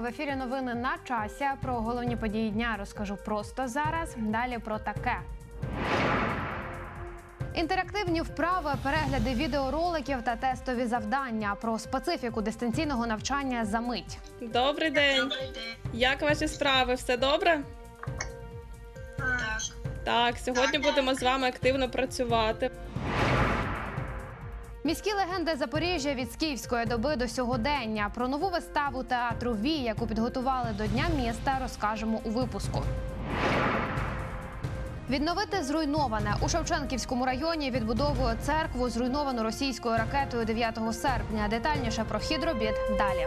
В ефірі. Новини на часі. Про головні події дня розкажу просто зараз. Далі про таке. Інтерактивні вправи, перегляди відеороликів та тестові завдання про специфіку дистанційного навчання за мить. Добрий день. Як ваші справи? Все добре? Так. Так, сьогодні будемо з вами активно працювати. Міські легенди Запоріжжя від скіфської доби до сьогодення. Про нову виставу театру Ві, яку підготували до Дня міста, розкажемо у випуску. Відновити зруйноване у Шевченківському районі відбудовує церкву, зруйновану російською ракетою 9 серпня. Детальніше про хід робіт далі.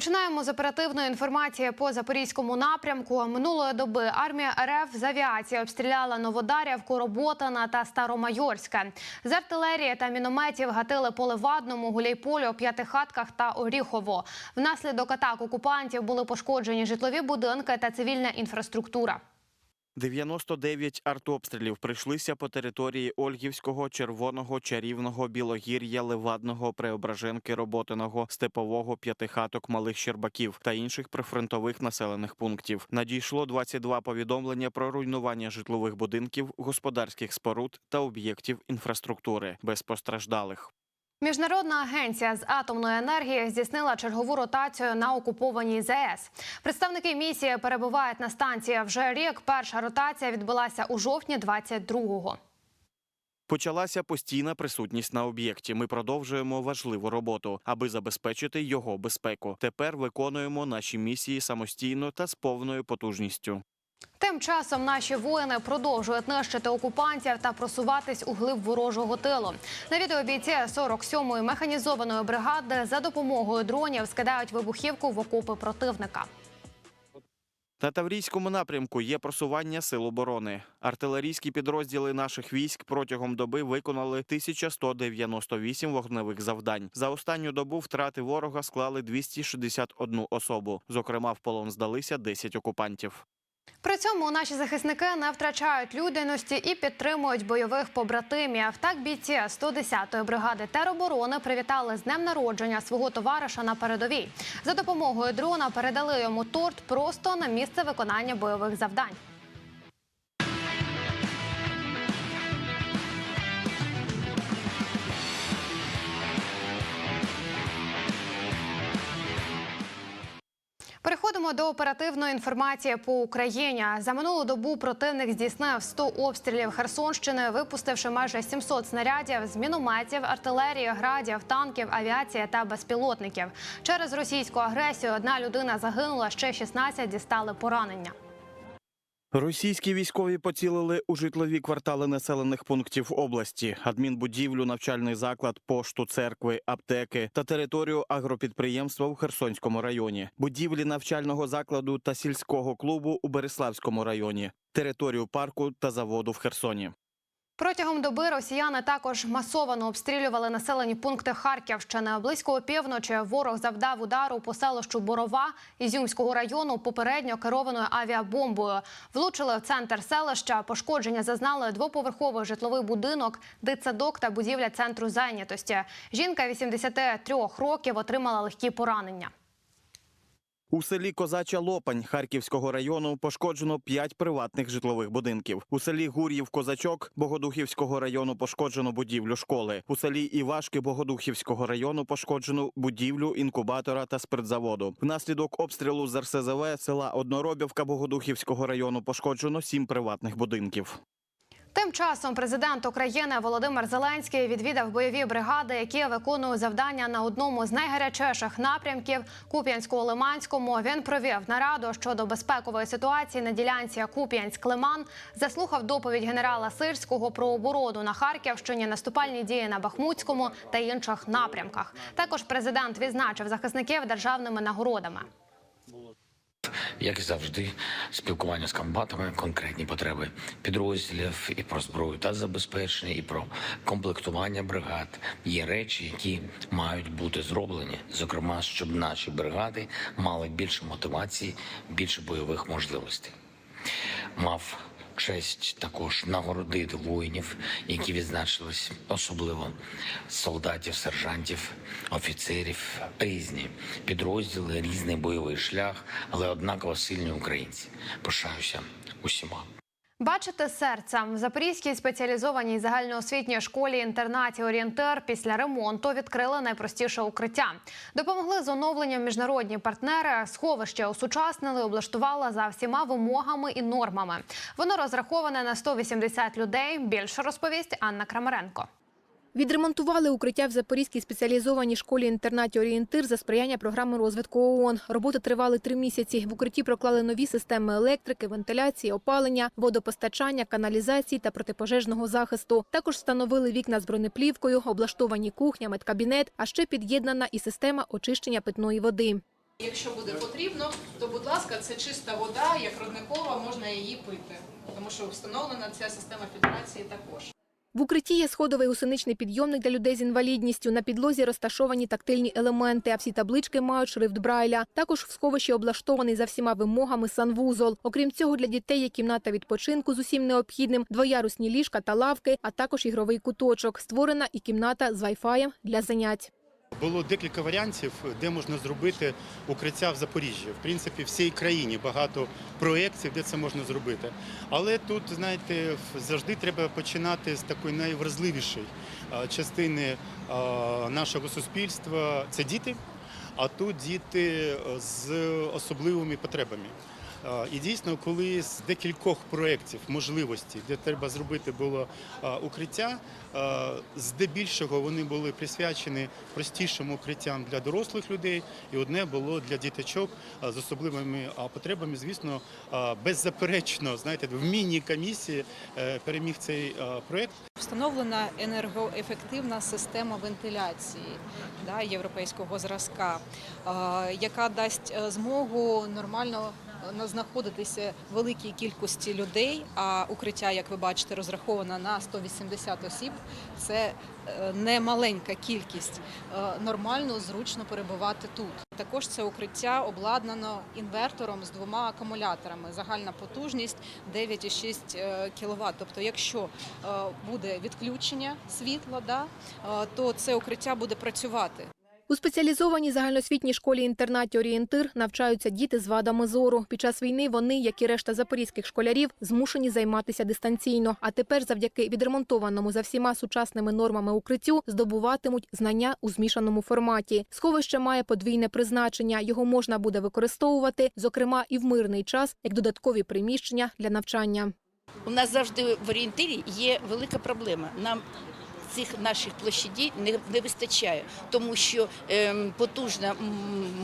Починаємо з оперативної інформації по запорізькому напрямку. Минулої доби армія РФ з авіації обстріляла Новодарівку, Роботана та Старомайорське. З артилерії та мінометів гатили по Левадному, Гуляйполю, П'ятихатках та Оріхово. Внаслідок атак окупантів були пошкоджені житлові будинки та цивільна інфраструктура. 99 артобстрілів прийшлися по території Ольгівського, Червоного, Чарівного, Білогір'я, Левадного, Преображенки, Роботиного, Степового, П'ятихаток, Малих Щербаків та інших прифронтових населених пунктів. Надійшло 22 повідомлення про руйнування житлових будинків, господарських споруд та об'єктів інфраструктури без постраждалих. Міжнародна агенція з атомної енергії здійснила чергову ротацію на окупованій ЗАЕС. Представники місії перебувають на станції вже рік. Перша ротація відбулася у жовтні 22-го. Почалася постійна присутність на об'єкті. Ми продовжуємо важливу роботу, аби забезпечити його безпеку. Тепер виконуємо наші місії самостійно та з повною потужністю. Тим часом наші воїни продовжують нищити окупантів та просуватись у глиб ворожого тилу. На відео бійці 47-ї механізованої бригади за допомогою дронів скидають вибухівку в окопи противника. На Таврійському напрямку є просування сил оборони. Артилерійські підрозділи наших військ протягом доби виконали 1198 вогневих завдань. За останню добу втрати ворога склали 261 особу. Зокрема, в полон здалися 10 окупантів. При цьому наші захисники не втрачають людяності і підтримують бойових побратимів. Так бійці 110-ї бригади тероборони привітали з днем народження свого товариша на передовій. За допомогою дрона передали йому торт просто на місце виконання бойових завдань. До оперативної інформації по Україні. За минулу добу противник здійснив 100 обстрілів Херсонщини, випустивши майже 700 снарядів з мінометів, артилерії, градів, танків, авіації та безпілотників. Через російську агресію одна людина загинула, ще 16 дістали поранення. Російські військові поцілили у житлові квартали населених пунктів області, адмінбудівлю, навчальний заклад, пошту, церкви, аптеки та територію агропідприємства у Херсонському районі, будівлі навчального закладу та сільського клубу у Береславському районі, територію парку та заводу в Херсоні. Протягом доби росіяни також масово обстрілювали населені пункти Харківщини. Близько опівночі ворог завдав удару по селищу Борова Ізюмського району попередньо керованою авіабомбою. Влучили в центр селища. Пошкодження зазнали двоповерховий житловий будинок, дитсадок та будівля центру зайнятості. Жінка 83 років отримала легкі поранення. У селі Козача Лопань Харківського району пошкоджено п'ять приватних житлових будинків. У селі Гур'їв Козачок Богодухівського району пошкоджено будівлю школи. У селі Івашки Богодухівського району пошкоджено будівлю інкубатора та спиртзаводу. Внаслідок обстрілу з РСЗВ села Одноробівка Богодухівського району пошкоджено сім приватних будинків. Тим часом президент України Володимир Зеленський відвідав бойові бригади, які виконують завдання на одному з найгарячіших напрямків Куп'янського-Лиманському. Він провів нараду щодо безпекової ситуації на ділянці Куп'янськ-Лиман. Заслухав доповідь генерала Сирського про оборону на Харківщині, наступальні дії на Бахмутському та інших напрямках. Також президент відзначив захисників державними нагородами. Як і завжди, спілкування з комбатами, конкретні потреби підрозділів і про зброю та забезпечення, і про комплектування бригад. Є речі, які мають бути зроблені, зокрема, щоб наші бригади мали більше мотивації, більше бойових можливостей. Мав честь також нагородити воїнів, які відзначились особливо солдатів, сержантів, офіцерів, різні підрозділи, різний бойовий шлях, але однаково сильні українці. Пишаюся усіма. Бачити серцем в Запорізькій спеціалізованій загальноосвітній школі інтернаті Орієнтер після ремонту відкрили найпростіше укриття. Допомогли з оновленням міжнародні партнери. Сховище осучаснили, облаштували за всіма вимогами і нормами. Воно розраховане на 180 людей. Більше розповість Анна Крамаренко. Відремонтували укриття в Запорізькій спеціалізованій школі-інтернаті «Орієнтир» за сприяння програми розвитку ООН. Роботи тривали три місяці. В укритті проклали нові системи електрики, вентиляції, опалення, водопостачання, каналізації та протипожежного захисту. Також встановили вікна з бронеплівкою, облаштовані кухня, медкабінет, а ще під'єднана і система очищення питної води. Якщо буде потрібно, то будь ласка, це чиста вода, як родникова, можна її пити, тому що встановлена ця система фільтрації також. В укритті є сходовий гусеничний підйомник для людей з інвалідністю. На підлозі розташовані тактильні елементи, а всі таблички мають шрифт Брайля. Також в сховищі облаштований за всіма вимогами санвузол. Окрім цього, для дітей є кімната відпочинку з усім необхідним, двоярусні ліжка та лавки, а також ігровий куточок. Створена і кімната з вайфаєм для занять. Було декілька варіантів, де можна зробити укриття в Запоріжжі. В принципі, в всій країні багато проєктів, де це можна зробити. Але тут, знаєте, завжди треба починати з такої найвразливішої частини нашого суспільства це діти. А тут діти з особливими потребами. І дійсно, коли з декількох проєктів можливостей, де треба зробити було укриття, здебільшого вони були присвячені простішим укриттям для дорослих людей, і одне було для діточок з особливими потребами. Звісно, беззаперечно, знаєте, в міні-комісії е, переміг цей проєкт. Встановлена енергоефективна система вентиляції да, європейського зразка, яка дасть е, змогу нормально знаходитися великій кількості людей. А укриття, як ви бачите, розраховано на 180 осіб. Це е, не маленька кількість. Е, Нормально, зручно перебувати тут. Також це укриття обладнано інвертором з двома акумуляторами. Загальна потужність 9,6 кВт. Тобто, якщо е, буде відключення світла, е, то це укриття буде працювати. У спеціалізованій загальноосвітній школі-інтернаті «Орієнтир» навчаються діти з вадами зору. Під час війни вони, як і решта запорізьких школярів, змушені займатися дистанційно. А тепер, завдяки відремонтованому за всіма сучасними нормами укриттю, здобуватимуть знання у змішаному форматі. Сховище має подвійне призначення. Його можна буде використовувати, зокрема і в мирний час, як додаткові приміщення для навчання. У нас завжди в орієнтирі є велика проблема. Нам цих наших площадей не, не вистачає, тому що е, потужна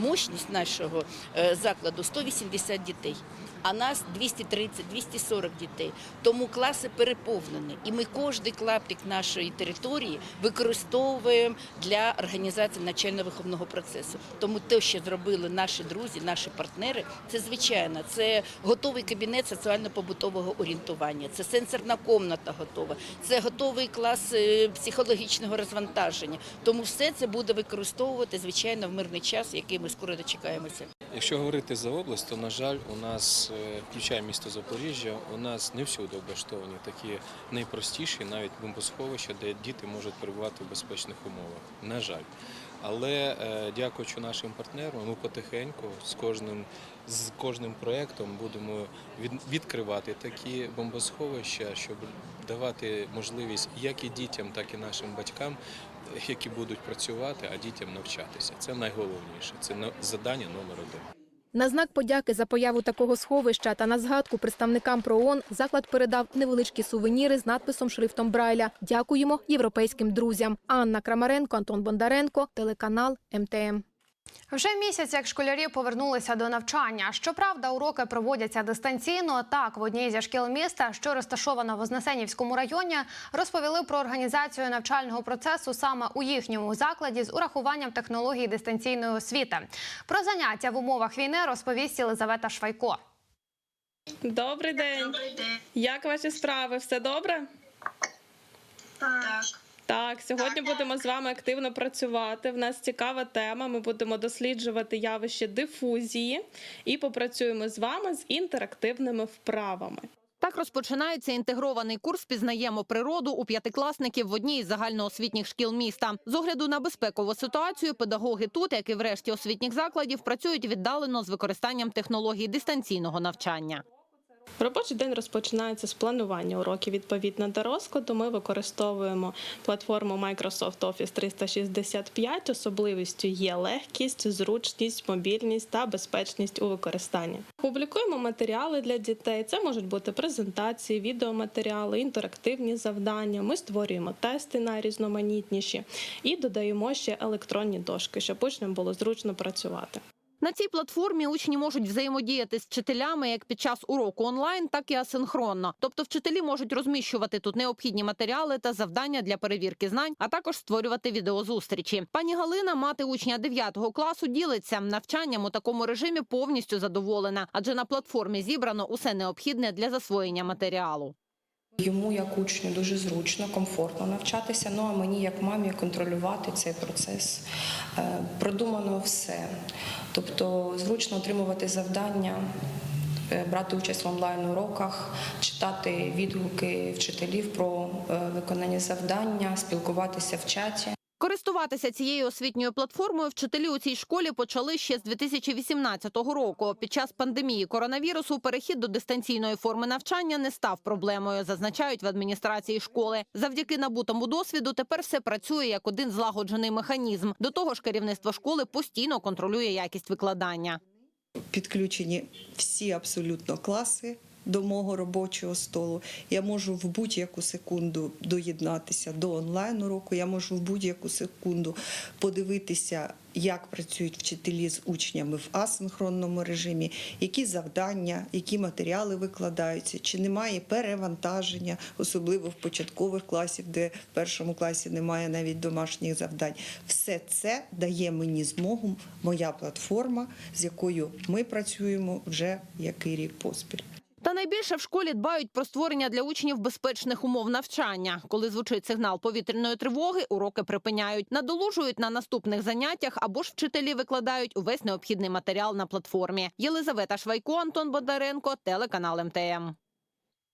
мощність нашого е, закладу 180 дітей. А нас 230-240 дітей. Тому класи переповнені. І ми кожен клаптик нашої території використовуємо для організації навчально-виховного процесу. Тому те, що зробили наші друзі, наші партнери, це звичайно. Це готовий кабінет соціально-побутового орієнтування, це сенсорна комната готова, це готовий клас е, психологічного розвантаження. Тому все це буде використовувати звичайно в мирний час, який ми скоро дочекаємося. Якщо говорити за область, то на жаль, у нас, включає місто Запоріжжя, у нас не всюди облаштовані такі найпростіші, навіть бомбосховища, де діти можуть перебувати в безпечних умовах. На жаль. Але е, дякуючи нашим партнерам, ми потихеньку з кожним з кожним проєктом будемо відкривати такі бомбосховища, щоб давати можливість як і дітям, так і нашим батькам, які будуть працювати, а дітям навчатися. Це найголовніше. Це завдання номер один. На знак подяки за появу такого сховища та на згадку представникам ПРООН заклад передав невеличкі сувеніри з надписом шрифтом Брайля. Дякуємо європейським друзям. Анна Крамаренко, Антон Бондаренко, телеканал МТМ. Вже місяць, як школярі повернулися до навчання. Щоправда, уроки проводяться дистанційно. Так, в одній зі шкіл міста, що розташована в Вознесенівському районі, розповіли про організацію навчального процесу саме у їхньому закладі з урахуванням технологій дистанційної освіти. Про заняття в умовах війни розповість Єлизавета Швайко. Добрий день. Добрий день. Як ваші справи? Все добре? Так. Так, сьогодні будемо з вами активно працювати. В нас цікава тема. Ми будемо досліджувати явище дифузії і попрацюємо з вами з інтерактивними вправами. Так розпочинається інтегрований курс «Пізнаємо природу» у п'ятикласників в одній із загальноосвітніх шкіл міста. З огляду на безпекову ситуацію педагоги тут, як і в решті освітніх закладів, працюють віддалено з використанням технологій дистанційного навчання. Робочий день розпочинається з планування уроків відповідно до розкладу. Ми використовуємо платформу Microsoft Office 365. Особливістю є легкість, зручність, мобільність та безпечність у використанні. Публікуємо матеріали для дітей. Це можуть бути презентації, відеоматеріали, інтерактивні завдання. Ми створюємо тести найрізноманітніші і додаємо ще електронні дошки, щоб учням було зручно працювати. На цій платформі учні можуть взаємодіяти з вчителями як під час уроку онлайн, так і асинхронно. Тобто вчителі можуть розміщувати тут необхідні матеріали та завдання для перевірки знань, а також створювати відеозустрічі. Пані Галина, мати учня 9 класу, ділиться навчанням у такому режимі повністю задоволена, адже на платформі зібрано усе необхідне для засвоєння матеріалу. Йому як учню дуже зручно, комфортно навчатися. Ну а мені, як мамі, контролювати цей процес. Е, Продумано все. Тобто зручно отримувати завдання, е, брати участь в онлайн-уроках, читати відгуки вчителів про е, виконання завдання, спілкуватися в чаті. Користуватися цією освітньою платформою вчителі у цій школі почали ще з 2018 року. Під час пандемії коронавірусу перехід до дистанційної форми навчання не став проблемою, зазначають в адміністрації школи. Завдяки набутому досвіду тепер все працює як один злагоджений механізм. До того ж, керівництво школи постійно контролює якість викладання. підключені всі абсолютно класи до мого робочого столу. Я можу в будь-яку секунду доєднатися до онлайн уроку. Я можу в будь-яку секунду подивитися, як працюють вчителі з учнями в асинхронному режимі, які завдання, які матеріали викладаються, чи немає перевантаження, особливо в початкових класів, де в першому класі немає навіть домашніх завдань. Все це дає мені змогу, моя платформа, з якою ми працюємо вже який рік поспіль. Та найбільше в школі дбають про створення для учнів безпечних умов навчання. Коли звучить сигнал повітряної тривоги, уроки припиняють, надолужують на наступних заняттях або ж вчителі викладають увесь необхідний матеріал на платформі. Єлизавета Швайко, Антон Бондаренко, телеканал МТМ.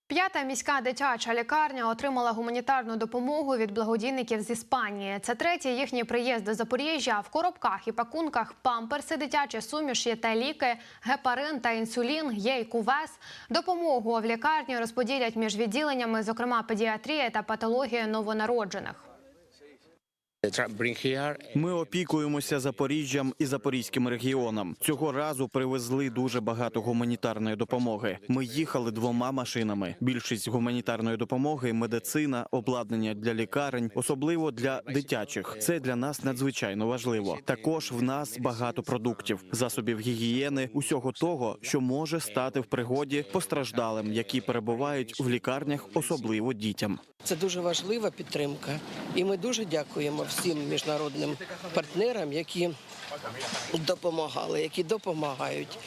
П'ята міська дитяча лікарня отримала гуманітарну допомогу від благодійників з Іспанії. Це третій їхній приїзд до Запоріжжя. В коробках і пакунках памперси, дитячі суміші та ліки, гепарин та інсулін, є й кувес. Допомогу в лікарні розподілять між відділеннями, зокрема педіатрія та патологія новонароджених. Ми опікуємося Запоріжжям і Запорізьким регіоном. Цього разу привезли дуже багато гуманітарної допомоги. Ми їхали двома машинами. Більшість гуманітарної допомоги, медицина, обладнання для лікарень, особливо для дитячих. Це для нас надзвичайно важливо. Також в нас багато продуктів, засобів гігієни, усього того, що може стати в пригоді постраждалим, які перебувають в лікарнях, особливо дітям. Це дуже важлива підтримка, і ми дуже дякуємо всім міжнародним партнерам, які допомагали, які допомагають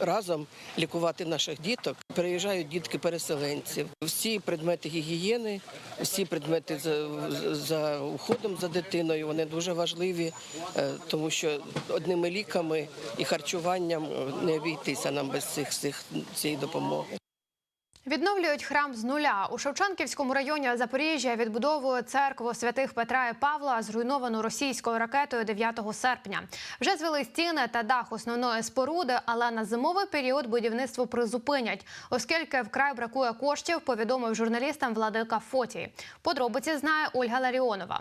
разом лікувати наших діток. Приїжджають дітки переселенців. Всі предмети гігієни, всі предмети за, за уходом за дитиною. Вони дуже важливі, е, тому що одними ліками і харчуванням не обійтися нам без цих, цих цієї допомоги. Відновлюють храм з нуля у Шевченківському районі Запоріжжя. Відбудовують церкву святих Петра і Павла, зруйновану російською ракетою 9 серпня. Вже звели стіни та дах основної споруди, але на зимовий період будівництво призупинять, оскільки вкрай бракує коштів. Повідомив журналістам Владика Фотій. Подробиці знає Ольга Ларіонова.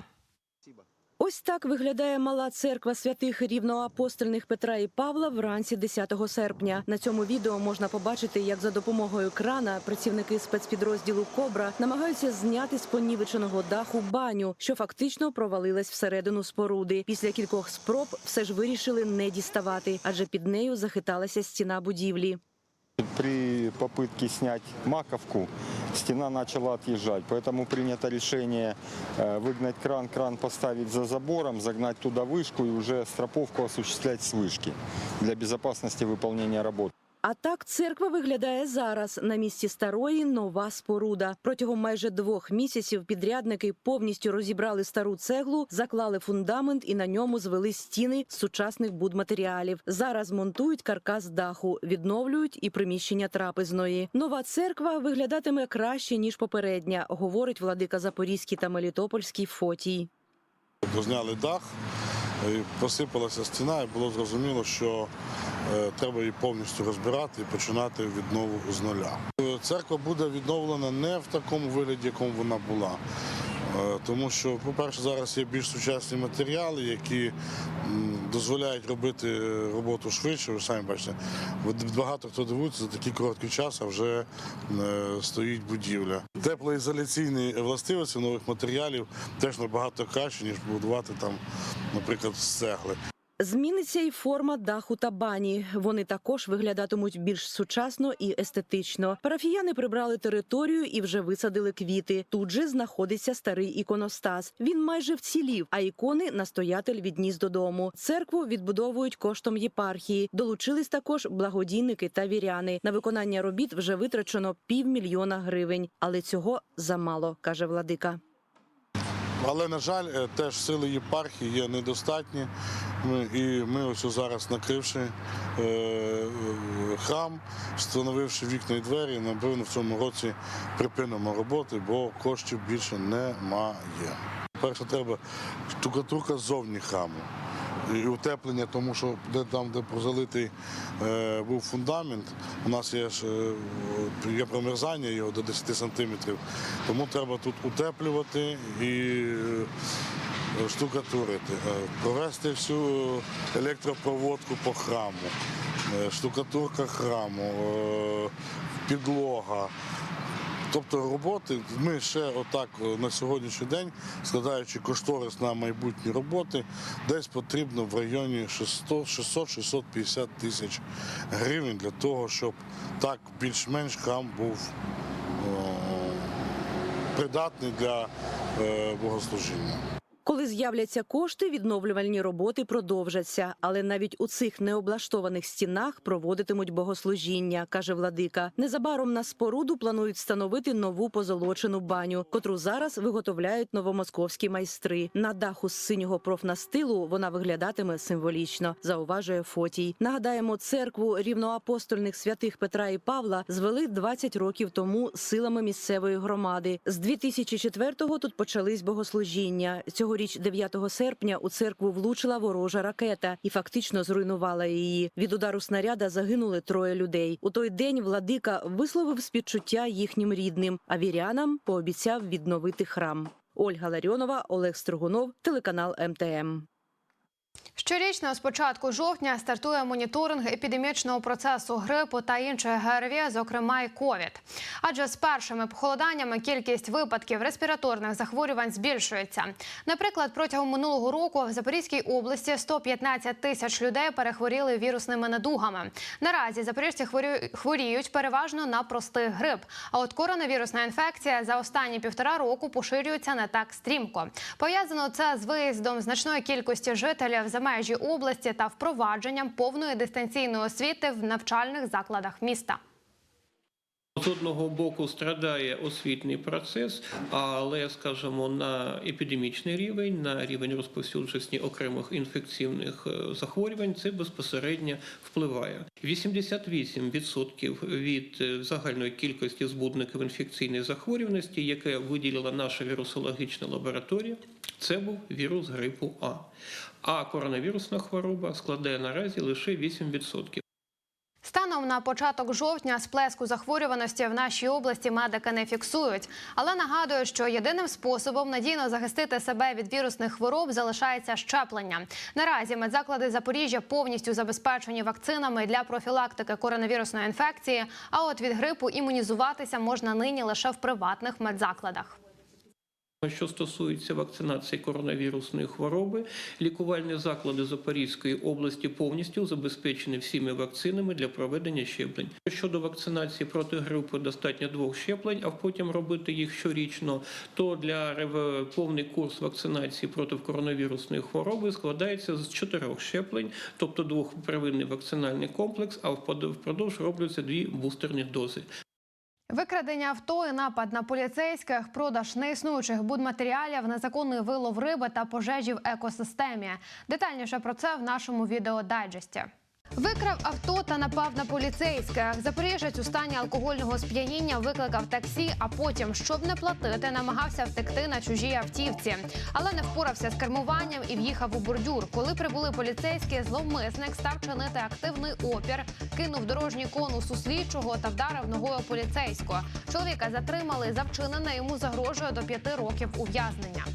Ось так виглядає мала церква святих рівноапостольних Петра і Павла вранці 10 серпня. На цьому відео можна побачити, як за допомогою крана працівники спецпідрозділу Кобра намагаються зняти з понівеченого даху баню, що фактично провалилась всередину споруди. Після кількох спроб все ж вирішили не діставати, адже під нею захиталася стіна будівлі. При попытке снять маковку стена начала отъезжать, поэтому принято решение э, выгнать кран, кран поставить за забором, загнать туда вышку и уже строповку осуществлять с вышки для безопасности выполнения работ. А так церква виглядає зараз. На місці старої нова споруда. Протягом майже двох місяців підрядники повністю розібрали стару цеглу, заклали фундамент і на ньому звели стіни з сучасних будматеріалів. Зараз монтують каркас даху, відновлюють і приміщення трапезної. Нова церква виглядатиме краще ніж попередня, говорить владика Запорізький та Мелітопольський Фотій. Розняли дах, посипалася стіна, і було зрозуміло, що треба її повністю розбирати і починати віднову з нуля. Е, Церква буде відновлена не в такому вигляді, якому вона була. Е, Тому що, по-перше, зараз є більш сучасні матеріали, які дозволяють робити е, роботу швидше. Ви самі бачите, багато хто дивується за такий короткий час, а вже е, стоїть будівля. Теплоізоляційні властивості нових матеріалів теж набагато краще, ніж будувати там, наприклад, з цегли. Зміниться і форма даху та бані. Вони також виглядатимуть більш сучасно і естетично. Парафіяни прибрали територію і вже висадили квіти. Тут же знаходиться старий іконостас. Він майже вцілів, а ікони настоятель відніс додому. Церкву відбудовують коштом єпархії. Долучились також благодійники та віряни. На виконання робіт вже витрачено півмільйона гривень, але цього замало, каже владика. Але, на жаль, е, теж сили єпархії є недостатні. І ми ось зараз накривши е, храм, встановивши вікна і двері, напевно, в цьому році припинимо роботи, бо коштів більше немає. Перше, треба штукатурка ззовні храму. І утеплення, тому що де там, де прозалитий е, був фундамент, у нас є ж е, є промерзання його до 10 сантиметрів, тому треба тут утеплювати і е, штукатурити, Е, провести всю електропроводку по храму, е, штукатурка храму, е, підлога. Тобто роботи ми ще отак е, на сьогоднішній день, складаючи кошторис на майбутні роботи, десь потрібно в районі 600-650 тисяч гривень для того, щоб так більш-менш храм був придатний для е, богослужіння. Коли з'являться кошти, відновлювальні роботи продовжаться, але навіть у цих необлаштованих стінах проводитимуть богослужіння, каже владика. Незабаром на споруду планують встановити нову позолочену баню, котру зараз виготовляють новомосковські майстри. На даху з синього профнастилу вона виглядатиме символічно, зауважує Фотій. Нагадаємо, церкву рівноапостольних святих Петра і Павла звели 20 років тому силами місцевої громади. З 2004-го тут почались богослужіння. Цьогоріч, 9 серпня, у церкву влучила ворожа ракета і фактично зруйнувала її. Від удару снаряда загинули троє людей. У той день владика висловив співчуття їхнім рідним, а вірянам пообіцяв відновити храм. Ольга Ларіонова, Олег Строгунов, телеканал МТМ. Щорічно з початку жовтня стартує моніторинг епідемічного процесу грипу та інших ГРВІ, зокрема й ковід. Адже з першими похолоданнями кількість випадків респіраторних захворювань збільшується. Наприклад, протягом минулого року в Запорізькій області 115 тисяч людей перехворіли вірусними недугами. Наразі запоріжці хворіють переважно на простий грип. А от коронавірусна інфекція за останні півтора року поширюється не так стрімко. Пов'язано це з виїздом значної кількості жителів за межі області та впровадженням повної дистанційної освіти в навчальних закладах міста. З одного боку страдає освітній процес, але, скажімо, на епідемічний рівень, на рівень розповсюдженості окремих інфекційних е, захворювань це безпосередньо впливає. 88% від е, загальної кількості збудників інфекційної захворюваності, яке виділила наша вірусологічна лабораторія, це був вірус грипу А. А коронавірусна хвороба складає наразі лише 8%. Станом на початок жовтня сплеску захворюваності в нашій області медики не фіксують, але нагадують, що єдиним способом надійно захистити себе від вірусних хвороб залишається щеплення. Наразі медзаклади Запоріжжя повністю забезпечені вакцинами для профілактики коронавірусної інфекції. А от від грипу імунізуватися можна нині лише в приватних медзакладах. Що стосується вакцинації коронавірусної хвороби, лікувальні заклади Запорізької області повністю забезпечені всіми вакцинами для проведення щеплень. Щодо вакцинації проти грипу достатньо двох щеплень, а потім робити їх щорічно. То для повний курс вакцинації проти коронавірусної хвороби складається з чотирьох щеплень, тобто двох первинний вакцинальний комплекс, а впродовж робляться дві бустерні дози. Викрадення авто і напад на поліцейських, продаж неіснуючих будматеріалів, незаконний вилов риби та пожежі в екосистемі. Детальніше про це в нашому відеодайджесті. Викрав авто та напав на поліцейських. Запоріжець у стані алкогольного сп'яніння викликав таксі, а потім, щоб не платити, намагався втекти на чужій автівці, але не впорався з кермуванням і в'їхав у бордюр. Коли прибули поліцейські, зловмисник став чинити активний опір, кинув дорожній конус у слідчого та вдарив ногою поліцейського. Чоловіка затримали за вчинене йому загрожує до п'яти років ув'язнення.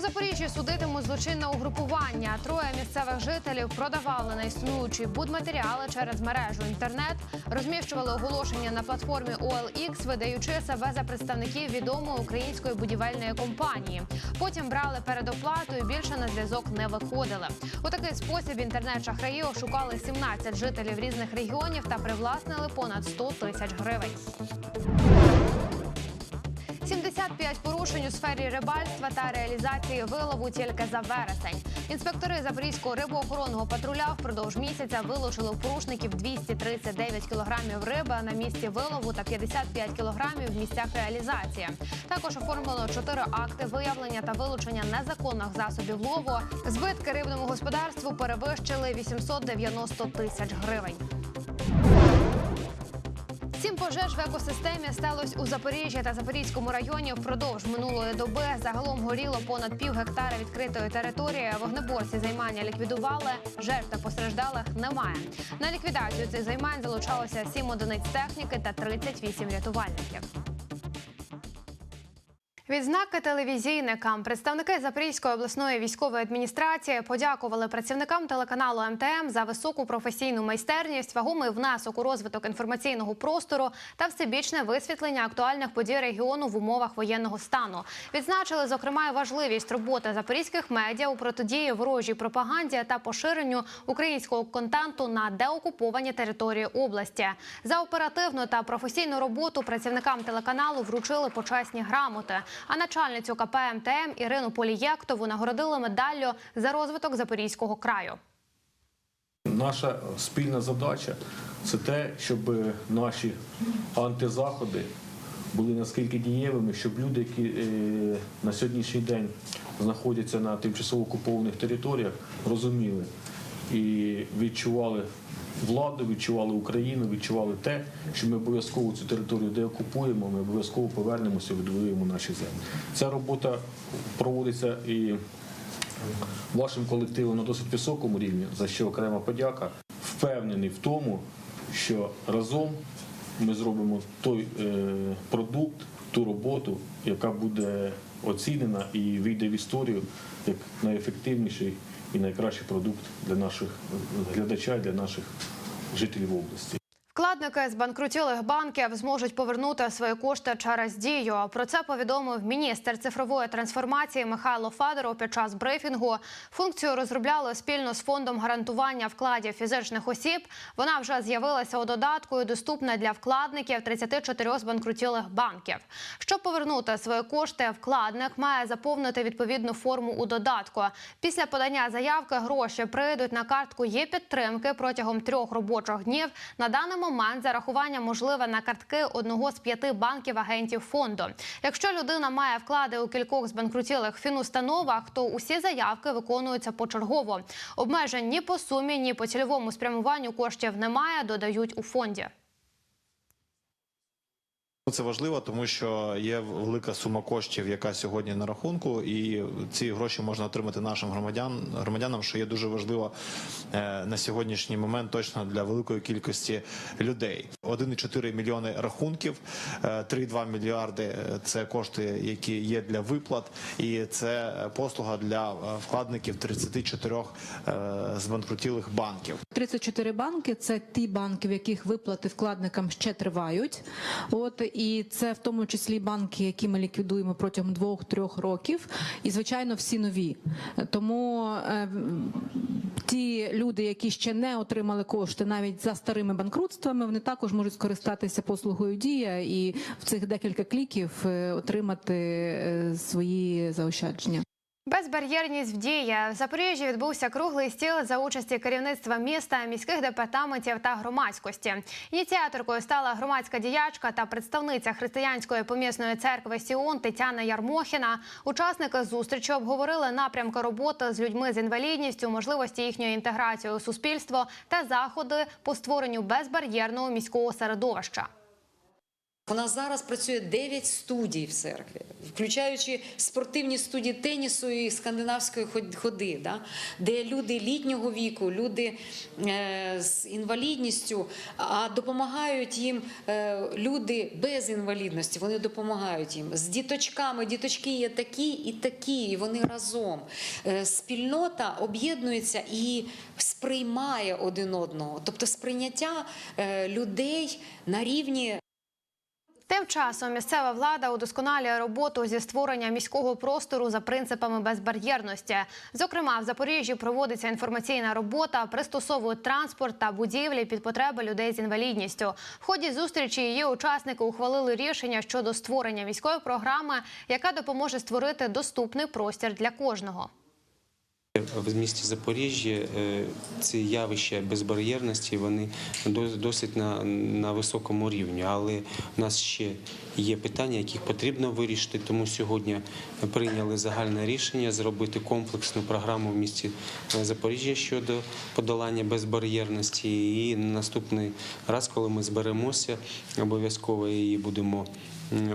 Запоріжжі судитимуть злочинне угрупування. Троє місцевих жителів продавали неіснуючі будматеріали через мережу інтернет, розміщували оголошення на платформі OLX, видаючи себе за представників відомої української будівельної компанії. Потім брали передоплату і більше на зв'язок не виходили. У такий спосіб інтернет-шахраї ошукали 17 жителів різних регіонів та привласнили понад 100 тисяч гривень. 75 порушень у сфері рибальства та реалізації вилову тільки за вересень. Інспектори Запорізького рибоохоронного патруля впродовж місяця вилучили у порушників 239 кілограмів риби на місці вилову та 55 кілограмів в місцях реалізації. Також оформлено 4 акти виявлення та вилучення незаконних засобів лову. Збитки рибному господарству перевищили 890 тисяч гривень. Сім пожеж в екосистемі сталося у Запоріжжі та Запорізькому районі впродовж минулої доби. Загалом горіло понад пів гектара відкритої території. Вогнеборці займання ліквідували. Жертв та постраждалих немає. На ліквідацію цих займань залучалося 7 одиниць техніки та 38 рятувальників. Відзнаки телевізійникам представники Запорізької обласної військової адміністрації подякували працівникам телеканалу МТМ за високу професійну майстерність, вагомий внесок у розвиток інформаційного простору та всебічне висвітлення актуальних подій регіону в умовах воєнного стану. Відзначили зокрема й важливість роботи запорізьких медіа у протидії ворожій пропаганді та поширенню українського контенту на деокуповані території області. За оперативну та професійну роботу працівникам телеканалу вручили почесні грамоти. А начальницю КП МТМ Ірину Полієктову нагородили медаллю за розвиток Запорізького краю. Наша спільна задача це те, щоб наші антизаходи були наскільки дієвими, щоб люди, які е, на сьогоднішній день знаходяться на тимчасово окупованих територіях, розуміли і відчували владу, відчували Україну, відчували те, що ми обов'язково цю територію деокупуємо, ми обов'язково повернемося, відвоюємо наші землі. Ця робота проводиться і вашим колективом на досить високому рівні, за що окрема подяка. Впевнений в тому, що разом ми зробимо той е, продукт, ту роботу, яка буде оцінена і вийде в історію як найефективніший і найкращий продукт для наших глядача, для наших жителів області. Вкладники збанкрутілих банків зможуть повернути свої кошти через дію. Про це повідомив міністр цифрової трансформації Михайло Федоров під час брифінгу. Функцію розробляли спільно з фондом гарантування вкладів фізичних осіб. Вона вже з'явилася у додатку і доступна для вкладників 34 збанкрутілих банків. Щоб повернути свої кошти, вкладник має заповнити відповідну форму у додатку. Після подання заявки гроші прийдуть на картку є підтримки протягом трьох робочих днів. На даний момент зарахування можливе на картки одного з п'яти банків агентів фонду. Якщо людина має вклади у кількох збанкрутілих фінустановах, то усі заявки виконуються почергово. Обмежень ні по сумі, ні по цільовому спрямуванню коштів немає. Додають у фонді. Це важливо, тому що є велика сума коштів, яка сьогодні на рахунку, і ці гроші можна отримати нашим громадян громадянам, що є дуже важливо е, на сьогоднішній момент точно для великої кількості людей. 1,4 мільйони рахунків, е, 3,2 мільярди е, це кошти, які є для виплат, і це послуга для е, вкладників 34 е, збанкрутілих банків. 34 банки це ті банки, в яких виплати вкладникам ще тривають. От і це в тому числі банки, які ми ліквідуємо протягом двох-трьох років, і звичайно всі нові. Тому е, ті люди, які ще не отримали кошти навіть за старими банкрутствами, вони також можуть скористатися послугою дія і в цих декілька кліків е, отримати е, свої заощадження. Безбар'єрність в дії. В Запоріжжі відбувся круглий стіл за участі керівництва міста, міських департаментів та громадськості. Ініціаторкою стала громадська діячка та представниця християнської помісної церкви Сіон Тетяна Ярмохіна. Учасники зустрічі обговорили напрямки роботи з людьми з інвалідністю, можливості їхньої інтеграції у суспільство та заходи по створенню безбар'єрного міського середовища. У нас зараз працює 9 студій в церкві, включаючи спортивні студії тенісу і скандинавської ходи, да? де люди літнього віку, люди е, з інвалідністю, а допомагають їм е, люди без інвалідності. Вони допомагають їм з діточками. Діточки є такі і такі, і вони разом. Е, спільнота об'єднується і сприймає один одного, тобто сприйняття людей на рівні. Тим часом місцева влада удосконалює роботу зі створення міського простору за принципами безбар'єрності. Зокрема, в Запоріжжі проводиться інформаційна робота, пристосовують транспорт та будівлі під потреби людей з інвалідністю. В ході зустрічі її учасники ухвалили рішення щодо створення міської програми, яка допоможе створити доступний простір для кожного. В місті Запоріжжя е, ці явища безбар'єрності вони до- досить на, на високому рівні, але в нас ще є питання, яких потрібно вирішити. Тому сьогодні прийняли загальне рішення зробити комплексну програму в місті е, Запоріжжя щодо подолання безбар'єрності. І наступний раз, коли ми зберемося, обов'язково її будемо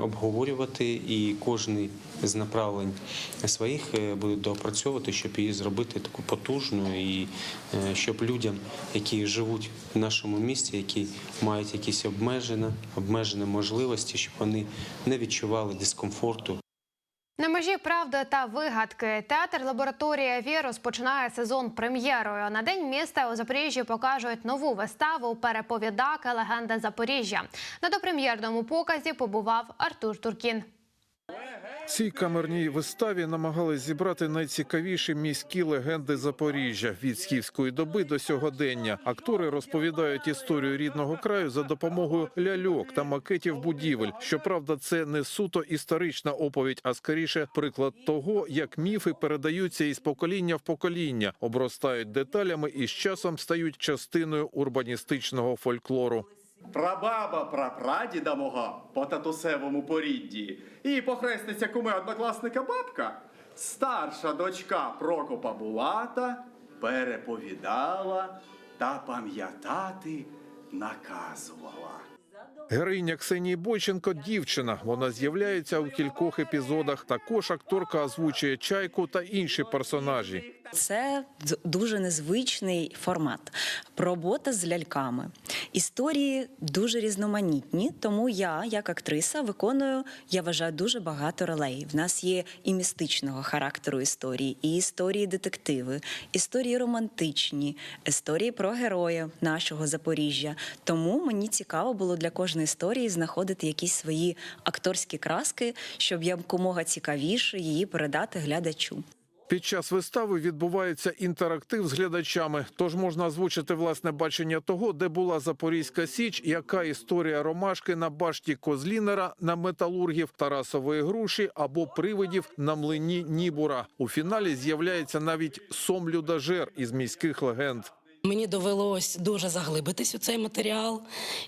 обговорювати, і кожний з направлень своїх е, буде доопрацьовувати, щоб її зробити таку потужну, і е, щоб людям, які живуть в нашому місті, які мають якісь обмеження, обмежені можливості, щоб вони не відчували дискомфорту На межі правди та вигадки театр лабораторія Ві розпочинає сезон прем'єрою. На день міста у Запоріжжі покажуть нову виставу Переповідаки легенда Запоріжжя. На допрем'єрному показі побував Артур Туркін. Цій камерній виставі намагались зібрати найцікавіші міські легенди Запоріжжя від скіфської доби до сьогодення. Актори розповідають історію рідного краю за допомогою ляльок та макетів будівель. Щоправда, це не суто історична оповідь, а скоріше приклад того, як міфи передаються із покоління в покоління, обростають деталями і з часом стають частиною урбаністичного фольклору. Прабаба прапрадіда мого по татусевому порідді і похресниця куми однокласника бабка, старша дочка Прокопа Булата переповідала та пам'ятати наказувала. Героїня Ксенії Бойченко дівчина. Вона з'являється у кількох епізодах. Також акторка озвучує чайку та інші персонажі. Це дуже незвичний формат. Робота з ляльками. Історії дуже різноманітні, тому я, як актриса, виконую, я вважаю, дуже багато ролей. В нас є і містичного характеру історії, і історії детективи, історії романтичні, історії про героя нашого Запоріжжя. Тому мені цікаво було для кожної історії знаходити якісь свої акторські краски, щоб якомога цікавіше її передати глядачу. Під час вистави відбувається інтерактив з глядачами. Тож можна озвучити власне бачення того, де була Запорізька Січ, яка історія ромашки на башті Козлінера на металургів Тарасової груші або привидів на млині Нібура. У фіналі з'являється навіть сом людажер із міських легенд. Мені довелось дуже заглибитись у цей матеріал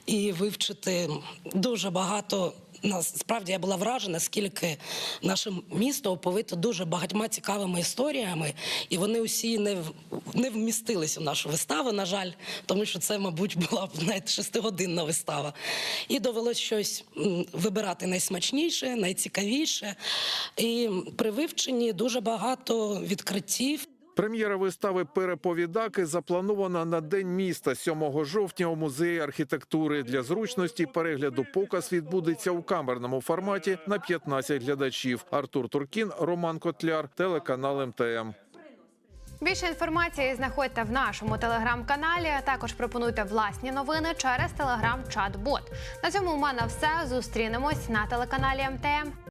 і вивчити дуже багато. Насправді я була вражена, скільки наше місто оповито дуже багатьма цікавими історіями, і вони усі не не вмістились у нашу виставу, на жаль, тому що це, мабуть, була б навіть шестигодинна вистава. І довелось щось вибирати найсмачніше, найцікавіше. І при вивченні дуже багато відкриттів. Прем'єра вистави Переповідаки запланована на день міста 7 жовтня у музеї архітектури. Для зручності перегляду показ відбудеться у камерному форматі на 15 глядачів. Артур Туркін, Роман Котляр, телеканал МТМ. Більше інформації знаходьте в нашому телеграм-каналі. Також пропонуйте власні новини через телеграм-чат-бот. На цьому у мене все. Зустрінемось на телеканалі МТМ.